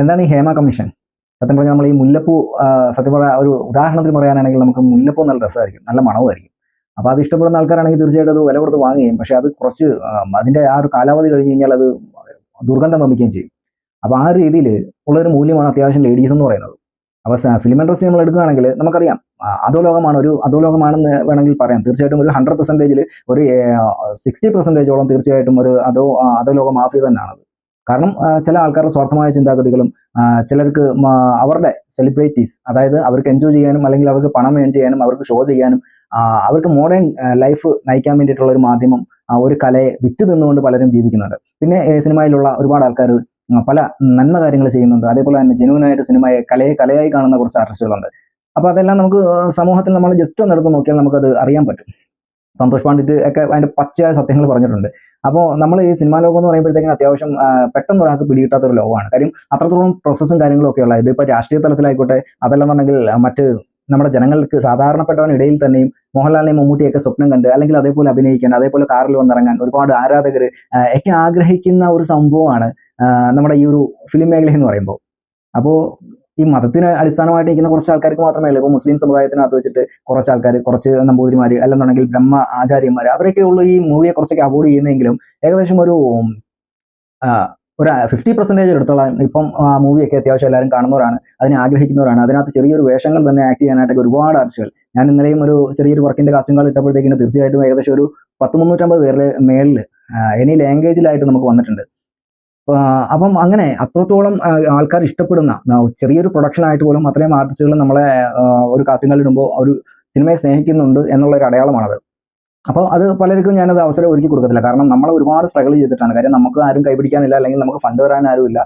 എന്താണ് ഈ ഹേമ കമ്മീഷൻ സത്യം പറഞ്ഞാൽ നമ്മൾ ഈ മുല്ലപ്പൂ സത്യം പറഞ്ഞാൽ ഒരു ഉദാഹരണത്തിന് പറയാനാണെങ്കിൽ നമുക്ക് മുല്ലപ്പൂ നല്ല രസമായിരിക്കും നല്ല മണവുമായിരിക്കും. അപ്പോൾ അത് ഇഷ്ടപ്പെടുന്ന ആൾക്കാരാണെങ്കിൽ തീർച്ചയായിട്ടും അത് വില കൊടുത്ത് വാങ്ങുകയും പക്ഷേ അത് കുറച്ച് അതിന്റെ ആ ഒരു കാലാവധി കഴിഞ്ഞ് കഴിഞ്ഞാൽ അത് ദുർഗന്ധം വമിക്കുകയും ചെയ്യും. അപ്പോൾ ആ രീതിയിൽ ഉള്ളൊരു മൂല്യമാണ് അത്യാവശ്യം ലേഡീസ് എന്ന് പറയുന്നത്. അപ്പോൾ ഫിലിം ഇൻഡസ്ട്രി നമ്മൾ എടുക്കുകയാണെങ്കിൽ നമുക്കറിയാം അതോ അധോലോകമാണ് ഒരു അധോലോകമാണെന്ന് വേണമെങ്കിൽ പറയാം. തീർച്ചയായിട്ടും ഒരു ഹൺഡ്രഡ് പെർസെന്റേജിൽ ഒരു സിക്സ്റ്റി പെർസെന്റേജോളം തീർച്ചയായിട്ടും ഒരു അതോ അതോ അധോലോക മാഫിയ തന്നെയാണത്. കാരണം ചില ആൾക്കാരുടെ സ്വാർത്ഥമായ ചിന്താഗതികളും ചിലർക്ക് അവരുടെ സെലിബ്രിറ്റീസ് അതായത് അവർക്ക് എൻജോയ് ചെയ്യാനും അല്ലെങ്കിൽ അവർക്ക് പണം ഏൺ ചെയ്യാനും അവർക്ക് ഷോ ചെയ്യാനും അവർക്ക് മോഡേൺ ലൈഫ് നയിക്കാൻ വേണ്ടിയിട്ടുള്ള ഒരു മാധ്യമം ഒരു കലയെ വിറ്റു നിന്നുകൊണ്ട് പലരും ജീവിക്കുന്നുണ്ട്. പിന്നെ സിനിമയിലുള്ള ഒരുപാട് ആൾക്കാർ പല നന്മ കാര്യങ്ങൾ ചെയ്യുന്നുണ്ട്. അതേപോലെ തന്നെ ജനുവനായിട്ട് സിനിമയെ കലയെ കലയായി കാണുന്ന കുറച്ച് ആർട്ടിസ്റ്റുകളുണ്ട് അപ്പോൾ അതെല്ലാം നമുക്ക് സമൂഹത്തിൽ നമ്മൾ ജസ്റ്റ് ഒന്ന് എടുത്ത് നോക്കിയാൽ നമുക്കത് അറിയാൻ പറ്റും. സന്തോഷ് പാണ്ഡിറ്റ് ഒക്കെ അതിന്റെ പച്ചയായ സത്യങ്ങൾ പറഞ്ഞിട്ടുണ്ട്. അപ്പോൾ നമ്മൾ ഈ സിനിമാ ലോകം എന്ന് പറയുമ്പോഴത്തേക്കും അത്യാവശ്യം പെട്ടെന്ന് ഒരാൾക്ക് പിടികിട്ടാത്ത ഒരു ലോകമാണ്. കാര്യം അത്രത്തോളം പ്രോസസ്സും കാര്യങ്ങളും ഒക്കെ ഉള്ള ഇതിപ്പോൾ രാഷ്ട്രീയ തലത്തിലായിക്കോട്ടെ അതല്ലെന്നുണ്ടെങ്കിൽ മറ്റ് നമ്മുടെ ജനങ്ങൾക്ക് സാധാരണപ്പെട്ടവനിടയിൽ തന്നെയും മോഹൻലാലിനെയും മമ്മൂട്ടിയൊക്കെ സ്വപ്നം കണ്ട് അല്ലെങ്കിൽ അതേപോലെ അഭിനയിക്കാൻ അതേപോലെ കാറിൽ വന്നിറങ്ങാൻ ഒരുപാട് ആരാധകർ ഒക്കെ ആഗ്രഹിക്കുന്ന ഒരു സംഭവമാണ് നമ്മുടെ ഈ ഒരു ഫിലിം മേഖല എന്ന് പറയുമ്പോൾ. അപ്പോൾ ഈ മതത്തിന് അടിസ്ഥാനമായിട്ട് നിൽക്കുന്ന കുറച്ച് ആൾക്കാർക്ക് മാത്രമേ ഉള്ളൂ ഇപ്പോൾ മുസ്ലിം സമുദായത്തിനകത്ത് വെച്ചിട്ട് കുറച്ച് ആൾക്കാർ കുറച്ച് നമ്പൂതിരിമാർ അല്ലെന്നുണ്ടെങ്കിൽ ബ്രഹ്മ ആചാര്യന്മാർ അവരൊക്കെ ഉള്ളൂ ഈ മൂവിയെ കുറച്ചൊക്കെ അവോയ്ഡ് ചെയ്യുന്നെങ്കിലും ഏകദേശം ഒരു ഒരു ഫിഫ്റ്റി പെർസെന്റേജ് എടുത്തോളം ഇപ്പം മൂവിയൊക്കെ അത്യാവശ്യം എല്ലാവരും കാണുന്നവരാണ്. അതിനെ ആഗ്രഹിക്കുന്നവരാണ്. അതിനകത്ത് ചെറിയൊരു വേഷങ്ങൾ തന്നെ ആക്ട് ചെയ്യാനായിട്ടൊക്കെ ഒരുപാട് ആർട്ടിസ്റ്റുകൾ. ഞാൻ ഇന്നലെയും ഒരു ചെറിയൊരു വർക്കിന്റെ കാസ്റ്റിംഗുകൾ ഇട്ടപ്പോഴത്തേക്കിന് തീർച്ചയായിട്ടും ഏകദേശം ഒരു പത്ത് മുന്നൂറ്റമ്പത് പേരിൽ മേളിൽ എനി ലാംഗ്വേജിലായിട്ട് നമുക്ക് വന്നിട്ടുണ്ട്. അപ്പം അങ്ങനെ അത്രത്തോളം ആൾക്കാർ ഇഷ്ടപ്പെടുന്ന ചെറിയൊരു പ്രൊഡക്ഷൻ ആയിട്ട് പോലും അത്രയും ആർട്ടിസ്റ്റുകൾ നമ്മളെ ഒരു കാസ്റ്റിംഗിൽ ഇടുമ്പോൾ ഒരു സിനിമയെ സ്നേഹിക്കുന്നുണ്ട് എന്നുള്ള ഒരു അടയാളമാണത്. അപ്പോൾ അത് പലർക്കും ഞാനത് അവസരം ഒരുക്കി കൊടുക്കത്തില്ല. കാരണം നമ്മൾ ഒരുപാട് സ്ട്രഗിൾ ചെയ്തിട്ടാണ്. കാര്യം നമുക്ക് ആരും കൈപിടിക്കാനില്ല. അല്ലെങ്കിൽ നമുക്ക് ഫണ്ട് വരാൻ ആരുമില്ല.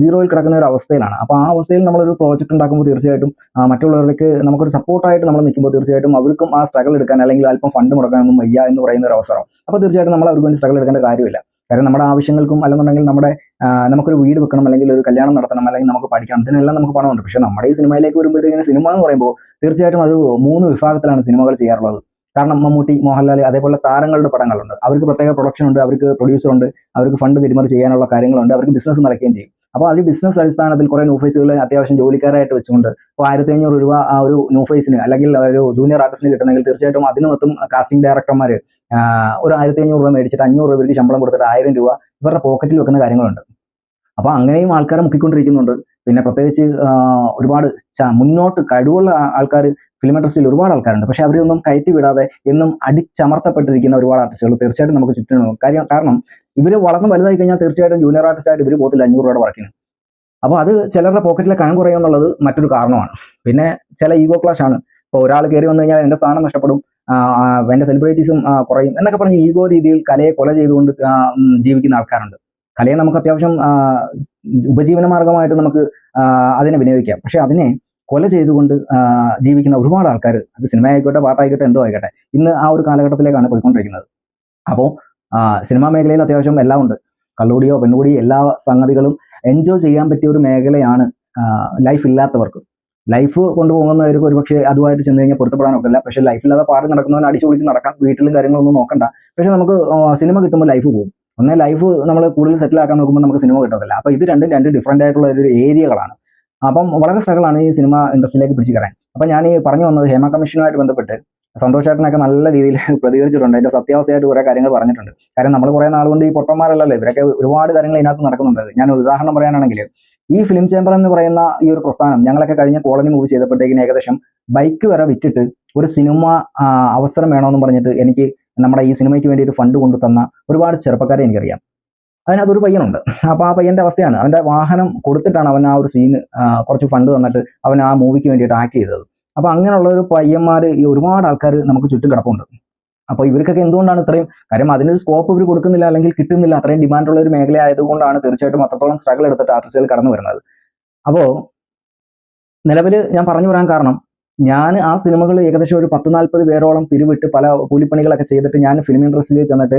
സീറോയിൽ കിടക്കുന്ന ഒരു അവസ്ഥയിലാണ്. അപ്പോൾ ആ അവസ്ഥയിൽ നമ്മളൊരു പ്രോജക്റ്റ് ഉണ്ടാക്കുമ്പോൾ തീർച്ചയായിട്ടും മറ്റുള്ളവർക്ക് നമുക്കൊരു സപ്പോർട്ടായിട്ട് നമ്മൾ നിൽക്കുമ്പോൾ തീർച്ചയായിട്ടും അവർക്കും ആ സ്ട്രഗിൾ എടുക്കാൻ അല്ലെങ്കിൽ അല്പം ഫണ്ട് മുടക്കാനൊന്നും വയ്യ എന്ന് പറയുന്ന ഒരു അവസരം. അപ്പോൾ തീർച്ചയായിട്ടും നമ്മൾ അവർക്ക് വേണ്ടി സ്ട്രഗിൾ എടുക്കേണ്ട കാര്യമില്ല. കാരണം നമ്മുടെ ആവശ്യങ്ങൾക്കും അല്ലെന്നുണ്ടെങ്കിൽ നമ്മുടെ നമുക്കൊരു വീട് വെക്കണം അല്ലെങ്കിൽ ഒരു കല്യാണം നടത്തണം അല്ലെങ്കിൽ നമുക്ക് പഠിക്കണം. ഇതിനെല്ലാം നമുക്ക് പണമുണ്ട്. പക്ഷേ നമ്മുടെ ഈ സിനിമയിലേക്ക് വരുമ്പോഴത്തേക്കിന് സിനിമ എന്ന് പറയുമ്പോൾ തീർച്ചയായിട്ടും അത് മൂന്ന് വിഭാഗത്തിലാണ് സിനിമകൾ ചെയ്യാറുള്ളത്. കാരണം മമ്മൂട്ടി മോഹൻലാൽ അതേപോലെ താരങ്ങളുടെ പടങ്ങളുണ്ട്. അവർക്ക് പ്രത്യേക പ്രൊഡക്ഷൻ ഉണ്ട് അവർക്ക് പ്രൊഡ്യൂസർ ഉണ്ട് അവർക്ക് ഫണ്ട് തിരിമറി ചെയ്യാനുള്ള കാര്യങ്ങളുണ്ട് അവർക്ക് ബിസിനസ് നടക്കുകയും ചെയ്യും. അപ്പോൾ അത് ബിസിനസ് അടിസ്ഥാനത്തിൽ കുറേ ന്യൂഫേസുകൾ അത്യാവശ്യം ജോലിക്കാരായിട്ട് വെച്ചുകൊണ്ട് ഇപ്പോൾ ആയിരത്തി അഞ്ഞൂറ് രൂപ ആ ഒരു ന്യൂഫേസിന് അല്ലെങ്കിൽ ഒരു ജൂനിയർ ആർട്ടിസ്റ്റിന് കിട്ടണമെങ്കിൽ തീർച്ചയായിട്ടും അതിനുമൊത്തും കാസ്റ്റിംഗ് ഡയറക്ടർമാർ ഒരു ആയിരത്തി അഞ്ഞൂറ് രൂപ മേടിച്ചിട്ട് അഞ്ഞൂറ് രൂപ ഇവർക്ക് ശമ്പളം കൊടുത്തിട്ട് ആയിരം രൂപ ഇവരുടെ പോക്കറ്റിൽ വെക്കുന്ന കാര്യങ്ങളുണ്ട്. അപ്പോൾ അങ്ങനെയും ആൾക്കാരെ മുക്കിക്കൊണ്ടിരിക്കുന്നുണ്ട്. പിന്നെ പ്രത്യേകിച്ച് ഒരുപാട് മുന്നോട്ട് കഴിവുള്ള ആൾക്കാർ ഫിലിം ഇൻഡസ്ട്രിയിൽ ഒരുപാട് ആൾക്കാരുണ്ട്. പക്ഷെ അവരൊന്നും കയറ്റി വിടാതെ എന്നും അടിച്ചമർത്തപ്പെട്ടിരിക്കുന്ന ഒരുപാട് ആർട്ടിസ്റ്റുകൾ തീർച്ചയായിട്ടും നമുക്ക് ചുറ്റും കാര്യം കാരണം ഇവർ വളർന്ന് വലുതായി കഴിഞ്ഞാൽ തീർച്ചയായിട്ടും ജൂനിയർ ആർട്ടിസ്റ്റ് ആയിട്ട് ഇവർ പോകത്തില്ല അഞ്ഞൂറ് രൂപയുടെ വർക്കിന് അപ്പോൾ അത് ചിലരുടെ പോക്കറ്റിലെ കനം കുറയുമെന്നുള്ളത് മറ്റൊരു കാരണമാണ്. പിന്നെ ചില ഈഗോ ക്ലാഷ് ആണ്. ഇപ്പോൾ ഒരാൾ കയറി വന്നു കഴിഞ്ഞാൽ എന്റെ സ്ഥാനം നഷ്ടപ്പെടും. എന്റെ സെലിബ്രിറ്റീസും കുറയും എന്നൊക്കെ പറഞ്ഞ് ഈഗോ രീതിയിൽ കലയെ കൊല ചെയ്തുകൊണ്ട് ജീവിക്കുന്ന ആൾക്കാരുണ്ട്. കലയെ നമുക്ക് അത്യാവശ്യം ഉപജീവന മാർഗമായിട്ട് നമുക്ക് അതിനെ വിനിയോഗിക്കാം. പക്ഷെ അതിനെ കൊല ചെയ്തുകൊണ്ട് ജീവിക്കുന്ന ഒരുപാട് ആൾക്കാർ അത് സിനിമ ആയിക്കോട്ടെ പാട്ടായിക്കോട്ടെ എന്തോ ആയിക്കോട്ടെ ഇന്ന് ആ ഒരു കാലഘട്ടത്തിലേക്കാണ് പോയിക്കൊണ്ടിരിക്കുന്നത്. അപ്പോൾ സിനിമാ മേഖലയിൽ അത്യാവശ്യം എല്ലാം ഉണ്ട്. കള്ളുകൂടിയോ പെണ്ണുകൂടിയോ എല്ലാ സംഗതികളും എൻജോയ് ചെയ്യാൻ പറ്റിയ ഒരു മേഖലയാണ് ലൈഫ് ഇല്ലാത്തവർക്ക്. ലൈഫ് കൊണ്ടുപോകുന്നവർക്ക് ഒരുപക്ഷെ അതുമായിട്ട് ചെന്ന് കഴിഞ്ഞാൽ പൊരുത്തപ്പെടാൻ ഒക്കില്ല പക്ഷേ ലൈഫില്ലാതെ പാറി നടക്കുന്നവൻ അടിച്ചു പൊളിച്ച് നടക്കാം. വീട്ടിലും കാര്യങ്ങളൊന്നും നോക്കണ്ട. പക്ഷേ നമുക്ക് സിനിമ കിട്ടുമ്പോൾ ലൈഫ് പോകും. ഒന്നേ ലൈഫ് നമ്മൾ കൂടുതൽ സെറ്റിൽ ആക്കാൻ നോക്കുമ്പോൾ നമുക്ക് സിനിമ കിട്ടത്തില്ല. അപ്പോൾ ഇത് രണ്ടും രണ്ട് ഡിഫറെന്റ് ആയിട്ടുള്ള ഒരു ഏരിയകളാണ് അപ്പം വളരെ സ്ട്രഗിളാണ് ഈ സിനിമ ഇൻഡസ്ട്രിയിലേക്ക് പിടിച്ചു കയറാൻ. അപ്പം ഞാൻ ഈ പറഞ്ഞു വന്നത് ഹേമ കമ്മീഷനുമായിട്ട് ബന്ധപ്പെട്ട് സന്തോഷേട്ടനൊക്കെ നല്ല രീതിയിൽ പ്രതികരിച്ചിട്ടുണ്ട്. അതിന്റെ സത്യാവസ്ഥയായിട്ട് കുറേ കാര്യങ്ങൾ പറഞ്ഞിട്ടുണ്ട്. കാരണം നമ്മൾ കുറേ നാൾ കൊണ്ട് ഈ പൊട്ടന്മാരല്ലല്ലോ. ഇവരൊക്കെ ഒരുപാട് കാര്യങ്ങൾ ഇതിനകത്ത് നടക്കുന്നുണ്ട്. ഞാൻ ഉദാഹരണം പറയാനാണെങ്കിൽ ഈ ഫിലിം ചേംബർ എന്ന് പറയുന്ന ഈ ഒരു പ്രസ്ഥാനം ഞങ്ങളൊക്കെ കഴിഞ്ഞ കോളനി മൂവ് ചെയ്തപ്പോഴത്തേക്കിന് ഏകദേശം ബൈക്ക് വരെ വിറ്റിട്ട് ഒരു സിനിമ അവസരം വേണമെന്ന് പറഞ്ഞിട്ട് എനിക്ക് നമ്മുടെ ഈ സിനിമയ്ക്ക് വേണ്ടി ഒരു ഫണ്ട് കൊണ്ടു തന്ന ഒരുപാട് ചെറുപ്പക്കാരെ എനിക്കറിയാം. അതിനകത്തൊരു പയ്യനുണ്ട്. അപ്പോൾ ആ പയ്യന്റെ അവസ്ഥയാണ്. അവന്റെ വാഹനം കൊടുത്തിട്ടാണ് അവൻ ആ ഒരു സീന് കുറച്ച് ഫണ്ട് തന്നിട്ട് അവൻ ആ മൂവിക്ക് വേണ്ടിയിട്ട് ആക്ട് ചെയ്തത്. അപ്പോൾ അങ്ങനെയുള്ള ഒരു പയ്യന്മാർ ഈ ഒരുപാട് ആൾക്കാർ നമുക്ക് ചുറ്റും കിടപ്പുണ്ട്. അപ്പോൾ ഇവർക്കൊക്കെ എന്തുകൊണ്ടാണ് ഇത്രയും കാര്യം? അതിനൊരു സ്കോപ്പ് ഇവർ കൊടുക്കുന്നില്ല അല്ലെങ്കിൽ കിട്ടുന്നില്ല അത്രയും ഡിമാൻഡുള്ള ഒരു മേഖല ആയതുകൊണ്ടാണ് തീർച്ചയായിട്ടും അത്രത്തോളം സ്ട്രഗിൾ എടുത്തിട്ട് ആർട്ടിസ്റ്റുകൾ കടന്നു വരുന്നത്. അപ്പോൾ നിലവിൽ ഞാൻ പറഞ്ഞു വരാൻ കാരണം ഞാൻ ആ സിനിമകൾ ഏകദേശം ഒരു പത്ത് നാൽപ്പത് പേരോളം പിരിവിട്ട് പല കൂലിപ്പണികളൊക്കെ ചെയ്തിട്ട് ഞാൻ ഫിലിം ഇൻഡസ്ട്രിയിൽ ചെന്നിട്ട്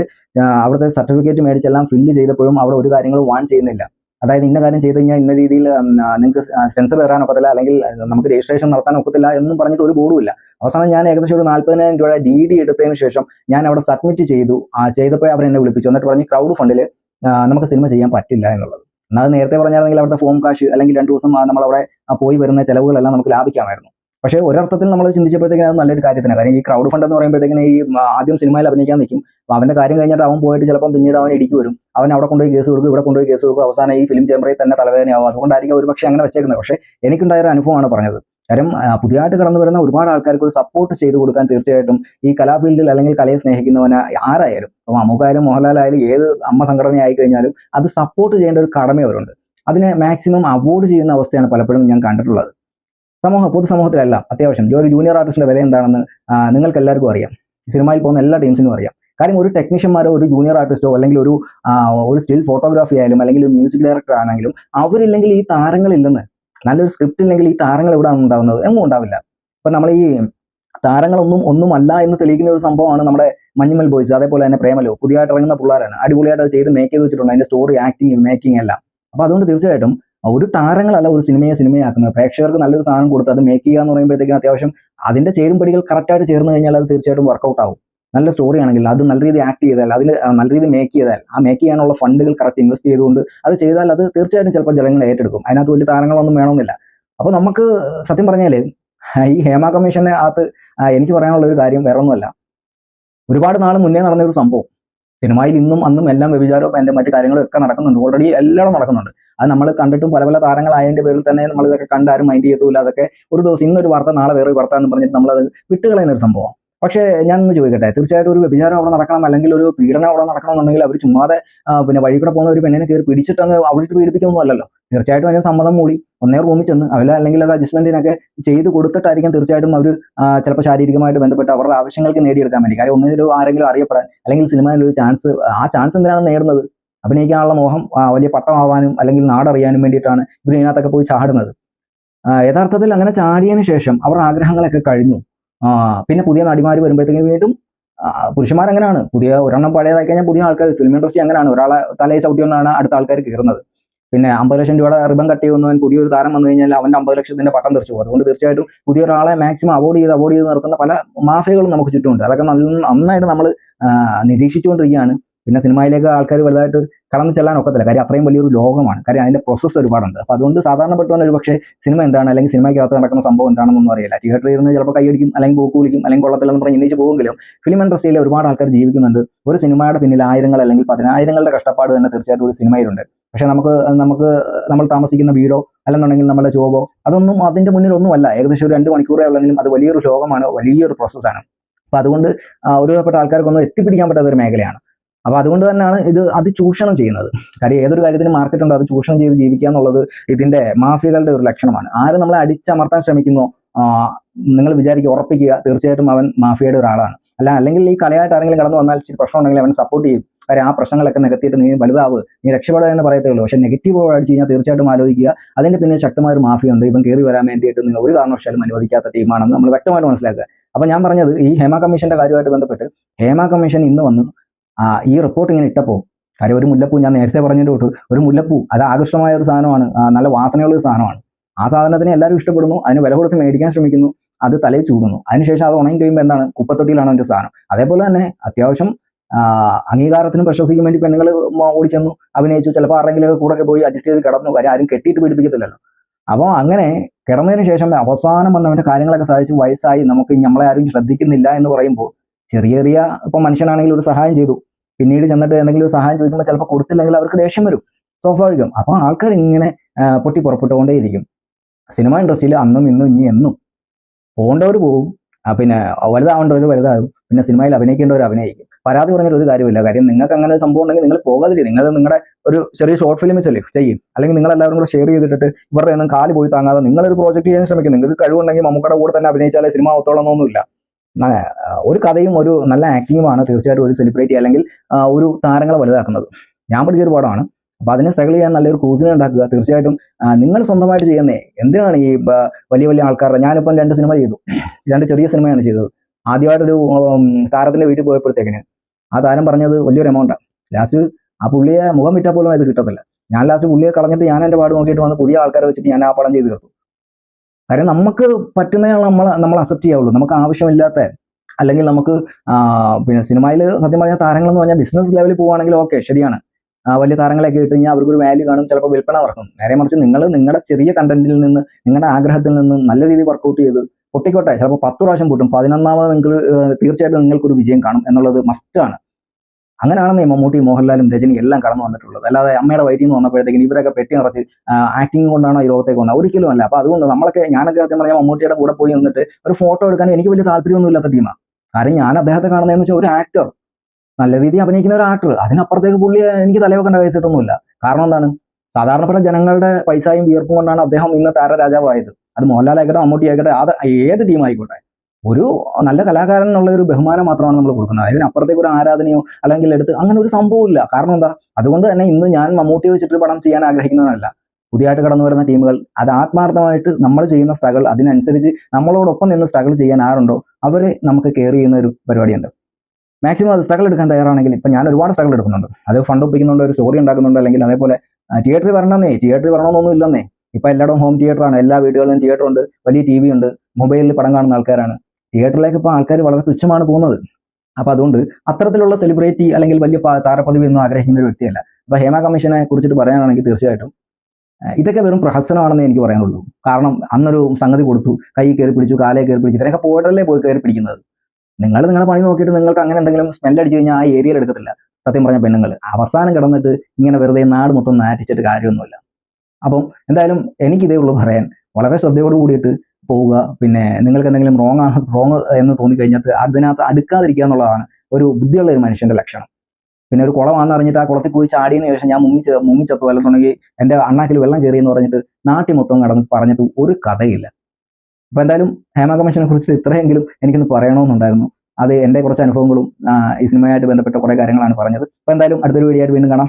അവിടുത്തെ സർട്ടിഫിക്കറ്റ് മേടിച്ചെല്ലാം ഫില്ല് ചെയ്തപ്പോഴും അവിടെ ഒരു കാര്യങ്ങളും വാൺ ചെയ്യുന്നില്ല. അതായത് ഇന്ന കാര്യം ചെയ്ത് കഴിഞ്ഞാൽ ഇന്ന രീതിയിൽ നിങ്ങൾക്ക് സെൻസർ കയറാൻ ഒക്കത്തില്ല അല്ലെങ്കിൽ നമുക്ക് രജിസ്ട്രേഷൻ നടത്താൻ ഒക്കത്തില്ല എന്നും പറഞ്ഞിട്ട് ഒരു ബോർഡും ഇല്ല. അവസാനം ഞാൻ ഏകദേശം ഒരു നാൽപ്പതിനായിരം രൂപ ഡി ഡി എടുത്തതിന് ശേഷം ഞാൻ അവിടെ സബ്മിറ്റ് ചെയ്തു. ചെയ്തപ്പോൾ അവർ എന്നെ വിളിപ്പിച്ചു. എന്നിട്ട് പറഞ്ഞ് ക്രൗഡ് ഫണ്ടിൽ നമുക്ക് സിനിമ ചെയ്യാൻ പറ്റില്ല എന്നുള്ളത്. എന്നാൽ നേരത്തെ പറഞ്ഞായിരുന്നെങ്കിൽ അവിടുത്തെ ഫോം കാശ് അല്ലെങ്കിൽ രണ്ട് ദിവസം നമ്മളവിടെ പോയി വരുന്ന ചിലവുകളെല്ലാം നമുക്ക് ലാഭിക്കാമായിരുന്നു. പക്ഷേ ഒരർത്ഥത്തിൽ നമ്മൾ ചിന്തിച്ചപ്പോഴത്തേക്കും അത് നല്ലൊരു കാര്യത്തിന്. കാര്യം ഈ ക്രൗഡ് ഫണ്ട് എന്ന് പറയുമ്പോഴത്തേക്കിന് ഈ ആദ്യം സിനിമയിൽ അഭിനയിക്കാൻ നിൽക്കും. അവന്റെ കാര്യം കഴിഞ്ഞിട്ട് അവൻ പോയിട്ട് ചിലപ്പം പിന്നീട് അവൻ ഇടിക്ക് വരും. അവൻ അവിടെ കൊണ്ടുപോയി കേസ് കൊടുക്കും ഇവിടെ കൊണ്ടുപോയി കേസ് കൊടുക്കും. അവസാനം ഈ ഫിലിം ചേമ്പറിൽ തന്നെ തലവേദനയാവും. അതുകൊണ്ടായിരിക്കും ഒരു പക്ഷേ അങ്ങനെ വെച്ചേക്കുന്നത് പക്ഷേ എനിക്കുണ്ടായ ഒരു അനുഭവമാണ് പറഞ്ഞത്. കാരണം പുതിയതായിട്ട് കടന്നു വരുന്ന ഒരുപാട് ആൾക്കാർക്ക് ഒരു സപ്പോർട്ട് ചെയ്ത് കൊടുക്കാൻ തീർച്ചയായിട്ടും ഈ കലാഫീൽഡിൽ അല്ലെങ്കിൽ കലയെ സ്നേഹിക്കുന്നവന് ആരായാലും അപ്പം മമ്മൂക്കായാലും മോഹൻലാലായാലും ഏത് അമ്മ സംഘടന കഴിഞ്ഞാലും അത് സപ്പോർട്ട് ചെയ്യേണ്ട ഒരു കടമ അവരുണ്ട്. അതിനെ മാക്സിമം അവോയ്ഡ് ചെയ്യുന്ന അവസ്ഥയാണ് പലപ്പോഴും ഞാൻ കണ്ടിട്ടുള്ളത്. സമൂഹ പൊതുസമൂഹത്തിലെല്ലാം അത്യാവശ്യം. ഒരു ജൂനിയർ ആർട്ടിസ്റ്റിന്റെ വില എന്താണെന്ന് നിങ്ങൾക്ക് എല്ലാവർക്കും അറിയാം. സിനിമയിൽ പോകുന്ന എല്ലാ ടീംസിനും അറിയാം. കാര്യം ഒരു ടെക്നീഷ്യന്മാരോ ഒരു ജൂനിയർ ആർട്ടിസ്റ്റോ അല്ലെങ്കിൽ ഒരു ഒരു സ്റ്റിൽ ഫോട്ടോഗ്രാഫി ആയാലും അല്ലെങ്കിൽ ഒരു മ്യൂസിക് ഡയറക്ടർ ആണെങ്കിലും അവരില്ലെങ്കിൽ ഈ താരങ്ങളില്ലെന്ന് നല്ലൊരു സ്ക്രിപ്റ്റ് ഇല്ലെങ്കിൽ ഈ താരങ്ങൾ എവിടെയാണ് ഉണ്ടാവുന്നത്? എങ്ങും ഉണ്ടാവില്ല. അപ്പൊ നമ്മൾ ഈ താരങ്ങളൊന്നും ഒന്നുമല്ല എന്ന് തെളിയിക്കുന്ന ഒരു സംഭവമാണ് നമ്മുടെ മഞ്ഞുമൽ ബോയ്സ് അതേപോലെ തന്നെ പ്രേമലോ. പുതിയതായിട്ട് ഇറങ്ങുന്ന പിള്ളേരാണ്. അടിപൊളിയായിട്ട് അത് ചെയ്ത് മേക്ക് ചെയ്ത് വെച്ചിട്ടുണ്ട്. അതിന്റെ സ്റ്റോറി ആക്ടിങ് മേക്കിംഗ് എല്ലാം. അപ്പൊ അതുകൊണ്ട് തീർച്ചയായിട്ടും ഒരു താരങ്ങളല്ല ഒരു സിനിമയെ സിനിമയാക്കുന്നത്. പ്രേക്ഷകർക്ക് നല്ലൊരു സാധനം കൊടുത്ത് അത് മേക്ക് ചെയ്യുക എന്ന് പറയുമ്പോഴത്തേക്കും അത്യാവശ്യം അതിന്റെ ചേരുംപടികൾ കറക്റ്റായിട്ട് ചേർന്ന് കഴിഞ്ഞാൽ അത് തീർച്ചയായിട്ടും വർക്കൗട്ട് ആവും. നല്ല സ്റ്റോറി ആണെങ്കിൽ അത് നല്ല രീതിയിൽ ആക്ട് ചെയ്താൽ അതിൽ നല്ല രീതിയിൽ മേക്ക് ചെയ്താൽ ആ മേക്ക് ചെയ്യാനുള്ള ഫണ്ടുകൾ കറക്റ്റ് ഇൻവെസ്റ്റ് ചെയ്തുകൊണ്ട് അത് ചെയ്താൽ അത് തീർച്ചയായിട്ടും ചിലപ്പോൾ ജനങ്ങൾ ഏറ്റെടുക്കും. അതിനകത്ത് വലിയ താരങ്ങളൊന്നും വേണമെന്നില്ല. അപ്പോൾ നമുക്ക് സത്യം പറഞ്ഞാൽ ഈ ഹേമ കമ്മീഷനെ അകത്ത് എനിക്ക് പറയാനുള്ള ഒരു കാര്യം വേറെ ഒന്നുമല്ല ഒരുപാട് നാൾ മുന്നേ നടന്ന ഒരു സംഭവം. സിനിമയിൽ ഇന്നും അന്നും എല്ലാം വ്യഭിചാരവും എന്റെ മറ്റു കാര്യങ്ങളും ഒക്കെ നടക്കുന്നുണ്ട്. ഓൾറെഡി എല്ലാം നടക്കുന്നുണ്ട്. അത് നമ്മൾ കണ്ടിട്ടും പല പല താരങ്ങളായതിന്റെ പേരിൽ തന്നെ നമ്മൾ ഇതൊക്കെ കണ്ടാരും മൈൻഡ് ചെയ്തില്ല അതൊക്കെ ഒരു ദിവസം ഇന്നൊരു വാർത്ത നാളെ വേറൊരു വാർത്ത എന്ന് പറഞ്ഞിട്ട് നമ്മളത് വിട്ടുകളയുന്ന ഒരു സംഭവം. പക്ഷേ ഞാൻ ഒന്ന് ചോദിക്കട്ടെ? തീർച്ചയായിട്ടും ഒരു വ്യഭിചാരം അവിടെ നടക്കണം അല്ലെങ്കിൽ ഒരു പീഡനം അവിടെ നടക്കണമെന്നുണ്ടെങ്കിൽ അവർ ചുമ്മാതെ പിന്നെ വഴി കൂടെ പോകുന്ന ഒരു പെണ്ണിനെ കയറി പിടിച്ചിട്ട് അങ്ങ് അവിടെ പീഡിപ്പിക്കൊന്നും അല്ലല്ലോ തീർച്ചയായിട്ടും അതിന് സമ്മതം മൂടി ഒന്നേ റൂമിൽ ചെന്ന് അവരെ അല്ലെങ്കിൽ അത് അഡ്ജസ്റ്റ്മെന്റിനൊക്കെ ചെയ്ത് കൊടുത്തിട്ടായിരിക്കും തീർച്ചയായിട്ടും അവർ ചിലപ്പോൾ ശാരീരികമായിട്ട് ബന്ധപ്പെട്ട് അവരുടെ ആവശ്യങ്ങൾക്ക് നേടിയെടുക്കാൻ വേണ്ടി. കാര്യം ഒന്നിനൊരു ആരെങ്കിലും അറിയപ്പെടാൻ അല്ലെങ്കിൽ സിനിമയിൽ ഒരു ചാൻസ് ആ ചാൻസ് എന്തിനാണ് നേടുന്നത്? അഭിനയിക്കാനുള്ള മോഹം വലിയ പട്ടമാവാനും അല്ലെങ്കിൽ നാടറിയാനും വേണ്ടിയിട്ടാണ് ഇവർ ഇതിനകത്തൊക്കെ പോയി ചാടുന്നത്. യഥാർത്ഥത്തിൽ അങ്ങനെ ചാടിയതിനു ശേഷം അവരുടെ ആഗ്രഹങ്ങളൊക്കെ കഴിഞ്ഞു. പിന്നെ പുതിയ നടിമാർ വരുമ്പോഴത്തേക്കും വീണ്ടും പുരുഷന്മാർ പുരുഷന്മാരങ്ങനെയാണ് പുതിയ ഒരെണ്ണം പഴയതായി കഴിഞ്ഞാൽ പുതിയ ആൾക്കാർ ഫിലിം ഇൻഡസ്ട്രി അങ്ങനെയാണ് ഒരാളെ തലയിൽ ചവിട്ടിക്കൊണ്ടാണ് അടുത്ത ആൾക്കാർ കയറുന്നത്. പിന്നെ അമ്പത് ലക്ഷം രൂപയുടെ റിബൺ കട്ട് ചെയ്യുന്നവൻ പുതിയൊരു താരം വന്നു കഴിഞ്ഞാൽ അവന്റെ അമ്പത് ലക്ഷത്തിന്റെ പട്ടം തെറിച്ചു പോകും. അതുകൊണ്ട് തീർച്ചയായിട്ടും പുതിയ ഒരാളെ മാക്സിമം അവോയ്ഡ് ചെയ്ത് അവോയ്ഡ് ചെയ്ത് നിർത്തുന്ന പല മാഫിയകളും നമുക്ക് ചുറ്റുമുണ്ട്. അതൊക്കെ നന്നായിട്ട് നമ്മൾ നിരീക്ഷിച്ചുകൊണ്ടിരിക്കുകയാണ്. പിന്നെ സിനിമയിലേക്ക് ആൾക്കാർ വലുതായിട്ട് കടന്നു ചെല്ലാൻ ഒക്കത്തില്ല. കാര്യം അത്രയും വലിയൊരു ലോകമാണ്. കാര്യം അതിന്റെ പ്രോസസ്സ് ഒരുപാടുണ്ട്. അപ്പോൾ അതുകൊണ്ട് സാധാരണപ്പെട്ടവൻ ഒരു പക്ഷേ സിനിമ എന്താണ്? അല്ലെങ്കിൽ സിനിമയ്ക്കകത്ത് നടക്കുന്ന സംഭവം എന്താണെന്നൊന്നും അറിയില്ല. തിയേറ്ററിൽ ഇരുന്ന് ചിലപ്പോൾ കൈയടിക്കും അല്ലെങ്കിൽ പോക്ക് വിളിക്കും അല്ലെങ്കിൽ കൊള്ളത്തില്ലെന്ന് പറഞ്ഞ് ഇന്നിച്ച് പോകുമെങ്കിലും ഫിലിം ഇൻഡസ്ട്രിയിൽ ഒരുപാട് ആൾക്കാർ ജീവിക്കുന്നുണ്ട്. ഒരു സിനിമയുടെ പിന്നിൽ ആയിരങ്ങൾ അല്ലെങ്കിൽ പതിനായിരങ്ങളുടെ കഷ്ടപ്പാട് തന്നെ തീർച്ചയായിട്ടും ഒരു സിനിമയിലുണ്ട്. പക്ഷെ നമുക്ക് നമുക്ക് നമ്മൾ താമസിക്കുന്ന വീടോ അല്ലെന്നുണ്ടെങ്കിൽ നമ്മുടെ ജോബോ അതൊന്നും അതിന്റെ മുന്നിൽ ഒന്നുമല്ല ഏകദേശം ഒരു രണ്ട് മണിക്കൂറേ ഉള്ളെങ്കിലും അത് വലിയൊരു ലോകമാണ് വലിയൊരു പ്രോസസ്സാണ് അപ്പോൾ അതുകൊണ്ട് ഒരുവിധപ്പെട്ട ആൾക്കാർക്കൊന്നും എത്തിപ്പിടിക്കാൻ പറ്റാത്ത ഒരു മേഖലയാണ്. അപ്പൊ അതുകൊണ്ട് തന്നെയാണ് ഇത് അത് ചൂഷണം ചെയ്യുന്നത്. കാര്യം ഏതൊരു കാര്യത്തിന് മാർക്കറ്റ് ഉണ്ടോ അത് ചൂഷണം ചെയ്ത് ജീവിക്കുക എന്നുള്ളത് ഇതിന്റെ മാഫിയകളുടെ ഒരു ലക്ഷണമാണ്. ആര് നമ്മളെ അടിച്ചമർത്താൻ ശ്രമിക്കുന്നോ നിങ്ങൾ വിചാരിക്കുക ഉറപ്പിക്കുക തീർച്ചയായിട്ടും അവൻ മാഫിയയുടെ ഒരാളാണ്. അല്ല അല്ലെങ്കിൽ ഈ കലയായിട്ട് ആരെങ്കിലും കടന്നു വന്നാൽ ഇച്ചിരി പ്രശ്നം ഉണ്ടെങ്കിൽ അവൻ സപ്പോർട്ട് ചെയ്യും. കാര്യം ആ പ്രശ്നങ്ങളൊക്കെ നികത്തിയിട്ട് നീ വലുതാവ് നീ രക്ഷപ്പെടുക എന്ന് പറയത്തേ ഉള്ളൂ പക്ഷെ നെഗറ്റീവ് അടിച്ചു കഴിഞ്ഞാൽ തീർച്ചയായിട്ടും ആലോചിക്കുക. അതിന്റെ പിന്നിൽ ശക്തമായ ഒരു മാഫിയ ഉണ്ട്. ഇവൻ കയറി വരാൻ വേണ്ടിയിട്ട് നിങ്ങൾ ഒരു കാരണവശാലും അനുവദിക്കാത്ത ടീമാണെന്ന് നമ്മൾ വ്യക്തമായിട്ട് മനസ്സിലാക്കുക. അപ്പൊ ഞാൻ പറഞ്ഞത് ഈ ഹേമ കമ്മീഷന്റെ കാര്യമായിട്ട് ബന്ധപ്പെട്ട് ഹേമ കമ്മീഷൻ ഇന്ന് വന്നു ഈ റിപ്പോർട്ട് ഇങ്ങനെ ഇട്ടപ്പോൾ കാര്യം ഒരു മുല്ലപ്പൂ ഞാൻ നേരത്തെ പറഞ്ഞതിന്റെ തൊട്ട് ഒരു മുല്ലപ്പൂ അത് ആകർഷമായ ഒരു സാധനമാണ് നല്ല വാസനയുള്ള ഒരു സാധനമാണ്. ആ സാധനത്തിന് എല്ലാവരും ഇഷ്ടപ്പെടുന്നു അതിന് വില കൊടുത്ത് മേടിക്കാൻ ശ്രമിക്കുന്നു അത് തലയിൽ ചൂടുന്നു. അതിനുശേഷം അത് ഉണങ്ങി കഴിയുമ്പോൾ എന്താണ്? കുപ്പത്തൊട്ടിയിലാണ് അതിന്റെ സാധനം. അതേപോലെ തന്നെ അത്യാവശ്യം ആ, അംഗീകാരത്തിനും പ്രശസ്തിക്കും വേണ്ടി പെണ്ണുങ്ങൾ ഓടിച്ചെന്നു അഭിനയിച്ചു. ചിലപ്പോൾ ആരെങ്കിലും കൂടെ പോയി അഡ്ജസ്റ്റ് ചെയ്ത് കിടന്നു കാര്യം ആരും കെട്ടിയിട്ട് പിടിപ്പിക്കത്തില്ലല്ലോ. അപ്പോൾ അങ്ങനെ കിടന്നതിന് ശേഷം അവസാനം വന്ന് അവന്റെ കാര്യങ്ങളൊക്കെ സാധിച്ച് വയസ്സായി. നമുക്ക് നമ്മളെ ആരും ശ്രദ്ധിക്കുന്നില്ല എന്ന് പറയുമ്പോൾ ചെറിയ ചെറിയ ഇപ്പം മനുഷ്യനാണെങ്കിൽ ഒരു സഹായം ചെയ്തു. പിന്നീട് ചെന്നിട്ട് എന്തെങ്കിലും ഒരു സഹായം ചോദിക്കുമ്പോൾ ചിലപ്പോൾ കൊടുത്തില്ലെങ്കിൽ അവർക്ക് ദേഷ്യം വരും. സ്വാഭാവികം. അപ്പോൾ ആൾക്കാർ ഇങ്ങനെ പൊട്ടി പുറപ്പെട്ടുകൊണ്ടേയിരിക്കും. സിനിമ ഇൻഡസ്ട്രിയിൽ അന്നും ഇന്നും ഇനി എന്നും പോകേണ്ടവർ പോകും പിന്നെ വലുതാവേണ്ടവർ വലുതാകും. പിന്നെ സിനിമയിൽ അഭിനയിക്കേണ്ടവർ അഭിനയിക്കും. പരാതി പറഞ്ഞിട്ട് ഒരു കാര്യമില്ല കാര്യം നിങ്ങൾക്ക് അങ്ങനെ ഒരു സംഭവം ഉണ്ടെങ്കിൽ നിങ്ങൾ പോകാതിരി നിങ്ങൾ നിങ്ങളുടെ ഒരു ചെറിയ ഷോർട്ട് ഫിലിം ചെല്ലി ചെയ്യും. അല്ലെങ്കിൽ നിങ്ങൾ എല്ലാവരും കൂടെ ഷെയർ ചെയ്തിട്ട് ഇവരുടെ ഒന്നും കാൽ പോയി താങ്ങാതെ നിങ്ങളൊരു പ്രോജക്റ്റ് ചെയ്യാൻ ശ്രമിക്കും. നിങ്ങൾക്ക് കഴിവുണ്ടെങ്കിൽ മമ്മൂക്കയുടെ കൂടെ തന്നെ അഭിനയിച്ചാലേ സിനിമ ഒത്തോളണമെന്നൊന്നുമില്ല ആ, ഒരു കഥയും ഒരു നല്ല ആക്ടിങ്ങുമാണ് തീർച്ചയായിട്ടും ഒരു സെലിബ്രിറ്റി അല്ലെങ്കിൽ ഒരു താരങ്ങളെ വലുതാക്കുന്നത്. ഞാൻ പഠിച്ചൊരു പാഠമാണ്. അപ്പൊ അതിനെ സ്ട്രഗിൾ ചെയ്യാൻ നല്ലൊരു കൂസിനെ ഉണ്ടാക്കുക. തീർച്ചയായിട്ടും നിങ്ങൾ സ്വന്തമായിട്ട് ചെയ്യുന്നേ. എന്തിനാണ് ഈ വലിയ വലിയ ആൾക്കാരുടെ ഞാനിപ്പം രണ്ട് സിനിമ ചെയ്തു. രണ്ട് ചെറിയ സിനിമയാണ് ചെയ്തത്. ആദ്യമായിട്ടൊരു താരത്തിന്റെ വീട്ടിൽ പോയപ്പോഴത്തേക്കിന് ആ താരം പറഞ്ഞത് വലിയൊരു എമൗണ്ടാണ് ലാസ്റ്റ് ആ പുള്ളിയെ മുഖം വിറ്റാൽ പോലും അത് കിട്ടത്തില്ല. ഞാൻ ലാസ്റ്റ് പുള്ളിയെ കളഞ്ഞിട്ട് ഞാൻ എന്റെ പാട് നോക്കിയിട്ട് വന്ന് പുതിയ ആൾക്കാരെ വെച്ചിട്ട് ഞാൻ ആ പടം ചെയ്ത് തീർത്തു. കാര്യം നമുക്ക് പറ്റുന്ന നമ്മൾ നമ്മൾ അക്സെപ്റ്റ് ചെയ്യാവുള്ളൂ. നമുക്ക് ആവശ്യമില്ലാത്ത അല്ലെങ്കിൽ നമുക്ക് പിന്നെ സിനിമയിൽ സത്യം പറഞ്ഞാൽ താരങ്ങളെന്ന് പറഞ്ഞാൽ ബിസിനസ് ലെവലിൽ പോവുകയാണെങ്കിൽ ഓക്കെ ശരിയാണ്. വലിയ താരങ്ങളെയൊക്കെ ഇട്ട് കഴിഞ്ഞാൽ അവർക്കൊരു വാല്യൂ കാണും ചിലപ്പോൾ വിൽപ്പന വർക്കും. നേരെ മറിച്ച് നിങ്ങൾ നിങ്ങളുടെ ചെറിയ കണ്ടന്റിൽ നിന്ന് നിങ്ങളുടെ ആഗ്രഹത്തിൽ നിന്ന് നല്ല രീതിയിൽ വർക്കൗട്ട് ചെയ്ത് പൊട്ടിക്കോട്ടെ ചിലപ്പോൾ പത്ത് പ്രാവശ്യം കൂട്ടും പതിനൊന്നാമത് നിങ്ങൾ തീർച്ചയായിട്ടും നിങ്ങൾക്കൊരു വിജയം കാണും എന്നുള്ളത് മസ്റ്റാണ് അങ്ങനെയാണെന്നേ മമ്മൂട്ടി മോഹൻലാലും രജനി എല്ലാം കടന്നു വന്നിട്ടുള്ളത്. അല്ലാതെ അമ്മയുടെ വയറ്റിൽ നിന്ന് വന്നപ്പോഴത്തേക്കും ഇവരൊക്കെ പെട്ടി നിറച്ച് ആക്ടിങ് കൊണ്ടാണോ ഈ ലോകത്തേക്ക് വന്നത്? ഒരിക്കലും അല്ല. അപ്പോൾ അതുകൊണ്ട് നമ്മളൊക്കെ ഞാനൊക്കെ സത്യം പറഞ്ഞാൽ മമ്മൂട്ടിയുടെ കൂടെ പോയി നിന്നിട്ട് ഒരു ഫോട്ടോ എടുക്കാൻ എനിക്ക് വലിയ താല്പര്യമൊന്നും ഇല്ലാത്ത ടീമാണ് കാര്യം ഞാൻ അദ്ദേഹത്തെ കാണുന്നതെന്ന് വെച്ചാൽ ഒരു ആക്ടർ നല്ല രീതിയിൽ അഭിനയിക്കുന്ന ഒരു ആക്ടർ അതിനപ്പുറത്തേക്ക് പുള്ളി എനിക്ക് തലവെക്കേണ്ട വയസ്സിട്ടൊന്നുമില്ല കാരണം എന്താണ്? സാധാരണപ്പെട്ട ജനങ്ങളുടെ പൈസയും വിയർപ്പും കൊണ്ടാണ് അദ്ദേഹം ഇന്ന് താരരാജാവായത് അത് മോഹൻലാൽ ആയിക്കോട്ടെ മമ്മൂട്ടി ആയിക്കോട്ടെ അത് ഏത് ടീം ആയിക്കോട്ടെ. ഒരു നല്ല കലാകാരൻ എന്നുള്ള ഒരു ബഹുമാനം മാത്രമാണ് നമ്മൾ കൊടുക്കുന്നത്. അതിനപ്പുറത്തേക്ക് ഒരു ആരാധനയോ അല്ലെങ്കിൽ എടുത്ത് അങ്ങനെ ഒരു സംഭവമില്ല കാരണം എന്താ? അതുകൊണ്ട് തന്നെ ഇന്ന് ഞാൻ മമ്മൂട്ടി വെച്ചിട്ട് പടം ചെയ്യാൻ ആഗ്രഹിക്കുന്നവനല്ല. പുതിയതായിട്ട് കടന്നു വരുന്ന ടീമുകൾ അത് ആത്മാർത്ഥമായിട്ട് നമ്മൾ ചെയ്യുന്ന സ്ട്രഗിൾ അതിനനുസരിച്ച് നമ്മളോടൊപ്പം നിന്ന് സ്ട്രഗിൾ ചെയ്യാൻ ആരുണ്ടോ അവരെ നമുക്ക് കെയർ ചെയ്യുന്ന ഒരു പരിപാടിയുണ്ട്. മാക്സിമം അത് സ്ട്രഗിൾ എടുക്കാൻ തയ്യാറാണെങ്കിൽ ഇപ്പം ഞാൻ ഒരുപാട് സ്ട്രഗിൾ എടുക്കുന്നുണ്ട്. അത് ഫണ്ട് ഒപ്പിക്കുന്നുണ്ട് ഒരു സ്റ്റോറി ഉണ്ടാക്കുന്നുണ്ട് അല്ലെങ്കിൽ അതേപോലെ തിയേറ്ററിൽ വരണമെന്നേ തിയേറ്ററിൽ വരണമെന്നൊന്നും ഇല്ലെന്നേ. ഇപ്പം എല്ലായിടവും ഹോം തിയേറ്ററാണ് എല്ലാ വീടുകളിലും തിയേറ്ററുണ്ട് വലിയ ടി ഉണ്ട്. മൊബൈലിൽ പടം കാണുന്ന ആൾക്കാരാണ്. തിയേറ്ററിലേക്ക് ഇപ്പോൾ ആൾക്കാർ വളരെ തുച്ഛമാണ് പോകുന്നത്. അപ്പോൾ അതുകൊണ്ട് അത്തരത്തിലുള്ള സെലിബ്രിറ്റി അല്ലെങ്കിൽ വലിയ താരപദവി ഒന്നും ആഗ്രഹിക്കുന്ന ഒരു വ്യക്തിയല്ല. അപ്പോൾ ഹേമ കമ്മീഷനെ കുറിച്ചിട്ട് പറയാനാണെങ്കിൽ തീർച്ചയായിട്ടും ഇതൊക്കെ വെറും പ്രഹസനമാണെന്ന് എനിക്ക് പറയാനുള്ളൂ. കാരണം അന്നൊരു സംഗതി കൊടുത്തു കൈ കയറി പിടിച്ചു കാലേ കയറി പിടിച്ചു ഇതിനൊക്കെ പോയിട്ടല്ലേ പോയി കയറി പിടിക്കുന്നത്? നിങ്ങൾ നിങ്ങളുടെ പണി നോക്കിയിട്ട് നിങ്ങൾക്ക് അങ്ങനെ എന്തെങ്കിലും സ്മെൽ അടിച്ചു കഴിഞ്ഞാൽ ആ ഏരിയയിൽ എടുക്കത്തില്ല. സത്യം പറഞ്ഞ പെണ്ണുങ്ങൾ അവസാനം കിടന്നിട്ട് ഇങ്ങനെ വെറുതെ നാട് മൊത്തം നാറ്റിച്ചിട്ട് കാര്യമൊന്നുമില്ല. അപ്പം എന്തായാലും എനിക്കിതേ ഉള്ളൂ പറയാൻ. വളരെ ശ്രദ്ധയോട് കൂടിയിട്ട് പോവുക പിന്നെ നിങ്ങൾക്ക് എന്തെങ്കിലും റോങ് ആണ് റോങ് എന്ന് തോന്നിക്കഴിഞ്ഞാൽ അതിനകത്ത് അടുക്കാതിരിക്കുക എന്നുള്ളതാണ് ഒരു ബുദ്ധിയുള്ള ഒരു മനുഷ്യന്റെ ലക്ഷണം. പിന്നെ ഒരു കുളമാണെന്ന് അറിഞ്ഞിട്ട് ആ കുളത്തിൽ പോയി ചാടിയതിന് ശേഷം ഞാൻ മുങ്ങി ചെ- മുങ്ങിച്ചത്തു അല്ലെന്നുണ്ടെങ്കിൽ എന്റെ അണ്ണാക്കിൽ വെള്ളം കയറി എന്ന് പറഞ്ഞിട്ട് നാട്ടി മൊത്തം കടന്ന് പറഞ്ഞിട്ട് ഒരു കഥയില്ല. അപ്പൊ എന്തായാലും ഹേമ കമ്മീഷനെ കുറിച്ചിട്ട് ഇത്രയെങ്കിലും എനിക്കൊന്ന് പറയണമെന്നുണ്ടായിരുന്നു. അത് എന്റെ കുറച്ച് അനുഭവങ്ങളും ഈ സിനിമയായിട്ട് ബന്ധപ്പെട്ട കുറേ കാര്യങ്ങളാണ് പറഞ്ഞത്. അപ്പൊ എന്തായാലും അടുത്തൊരു വീഡിയോ ആയിട്ട് വീണ്ടും കാണാം.